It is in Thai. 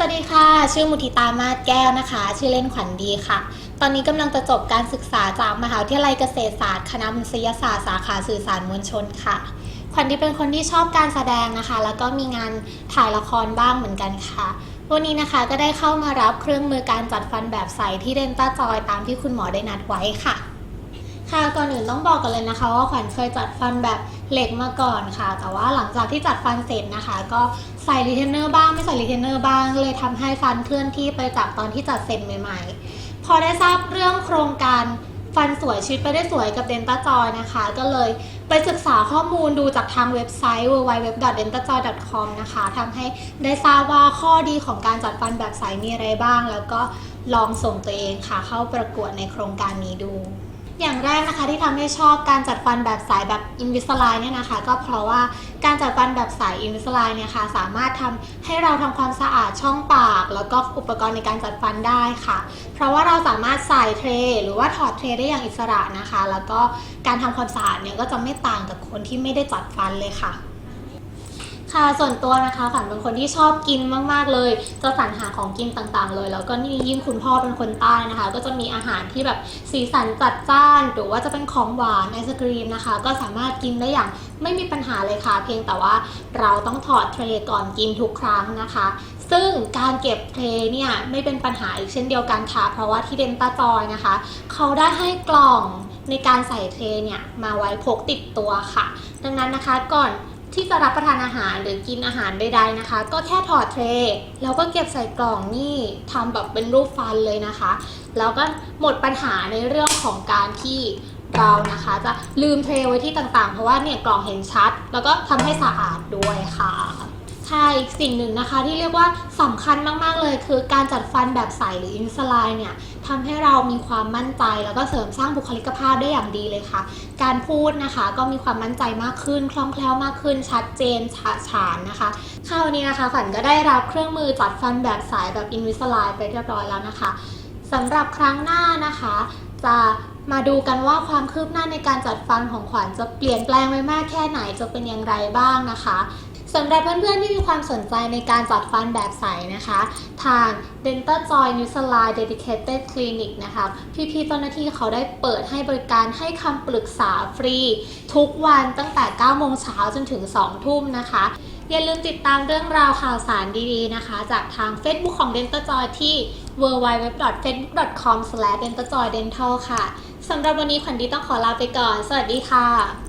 สวัสดีค่ะ ชื่อมุทิตามาศแก้วนะคะ ชื่อเล่นขวัญดีค่ะ ตอนนี้กำลังจะจบการศึกษาจากมหาวิทยาลัยเกษตรศาสตร์ คณะมนุษยศาสตร์สาขาสื่อสารมวลชนค่ะ ขวัญดีเป็นคนที่ชอบการแสดงนะคะ แล้วก็มีงานถ่ายละครบ้างเหมือนกันค่ะ วันนี้นะคะก็ได้เข้ามารับเครื่องมือการจัดฟันแบบใสที่เดนต้าจอยตามที่คุณหมอได้นัดไว้ค่ะ ค่ะก่อนอื่นต้องบอกกันเลยนะคะว่าขวัญเคยจัดฟันแบบ เหล็กมาก่อนค่ะ แต่ว่าหลังจากที่จัดฟันเสร็จนะคะ ก็ใส่รีเทนเนอร์บ้างไม่ใส่รีเทนเนอร์บ้าง เลยทำให้ฟันเคลื่อนที่ไปจากตอนที่จัดเสร็จใหม่ ๆ พอได้ทราบเรื่องโครงการฟันสวยชีวิตไปได้สวยกับเดนต้าจอยนะคะ ก็เลยไปศึกษาข้อมูลดูจากทางเว็บไซต์ www.dentajoy.com นะคะทำให้ได้ทราบว่าข้อดีของการจัดฟันแบบใสมีอะไรบ้าง แล้วก็ลองส่งตัวเองค่ะเข้าประกวดในโครงการนี้ดู อย่างแรกนะคะที่ทำให้ชอบการจัดฟันแบบสายแบบอินวิสไลน์เนี่ยนะคะ ก็เพราะว่าการจัดฟันแบบสายอินวิสไลน์เนี่ยค่ะสามารถทำให้เราทำความสะอาดช่องปาก แล้วก็อุปกรณ์ในการจัดฟันได้ค่ะ เพราะว่าเราสามารถใส่เทรหรือว่าถอดเทรได้อย่างอิสระนะคะ แล้วก็การทำความสะอาดเนี่ยก็จะไม่ต่างกับคนที่ไม่ได้จัดฟันเลยค่ะ ค่ะส่วนตัวนะคะขวัญเป็นคนที่ชอบกินมาก ๆ เลย จะสรรหาของกินต่างๆ เลย แล้วก็นี่ยิ่งคุณพ่อเป็นคนใต้นะคะ ก็จะมีอาหารที่แบบสีสันจัดจ้าน หรือว่าจะเป็นของหวานไอศกรีมนะคะ ก็สามารถกินได้อย่างไม่มีปัญหาเลยค่ะ เพียงแต่ว่าเราต้องถอดเทรย์ก่อนกินทุกครั้งนะคะ ซึ่งการเก็บเทรเนี่ยไม่เป็นปัญหาอีกเช่นเดียวกันค่ะ เพราะว่าที่เดนต้าจอยนะคะ เขาได้ให้กล่องในการใส่เทรเนี่ยมาไว้พกติดตัวค่ะ ดังนั้นนะคะก่อน ที่จะรับประทานอาหารหรือกินอาหารใดๆนะคะ ก็แค่ถอดเทรแล้วก็เก็บใส่กล่องนี่ทำแบบเป็นรูปฟันเลยนะคะ แล้วก็หมดปัญหาในเรื่องของการที่เรานะคะจะลืมเทรไว้ที่ต่างๆ เพราะว่าเนี่ยกล่องเห็นชัด แล้วก็ทำให้สะอาดด้วยค่ะค่ะอีกสิ่งหนึ่งนะคะที่เรียกว่าสำคัญมาก ๆ เลย คือการจัดฟันแบบใสหรืออินสไลน์เนี่ย ทำให้เรามีความมั่นใจ แล้วก็เสริมสร้างบุคลิกภาพได้อย่างดีเลยค่ะ การพูดนะคะก็มีความมั่นใจมากขึ้น คล่องแคล่วมากขึ้น ชัดเจนฉะฉานนะคะคราวนี้นะคะฝันก็ได้รับเครื่องมือจัดฟันแบบสายแบบอินวิสไลน์ไปเรียบร้อยแล้วนะคะสำหรับครั้งหน้านะคะ จะมาดูกันว่าความคืบหน้าในการจัดฟันของขวัญจะเปลี่ยนแปลงไปมากแค่ไหนจะเป็นอย่างไรบ้างนะคะ สำหรับเพื่อนๆที่มีความสนใจในการจัดฟันแบบใสนะคะ ทาง Dental Joy n u s a l i n e Dedicated Clinic นะคะพี่ๆเจ้าหน้าที่เขาได้เปิดให้บริการให้คำปรึกษาฟรี ทุกวันตั้งแต่ 9 โมงเช้าจนถึง 2 ทุ่มนะคะ อย่าลืมติดตามเรื่องราวข่าวสารดีๆนะคะ จากทาง Facebook ของ Dental Joy ที่ www.facebook.com/dentaljoydental ค่ะสำหรับวันนี้ขวัญดีต้องขอลาไปก่อน สวัสดีค่ะ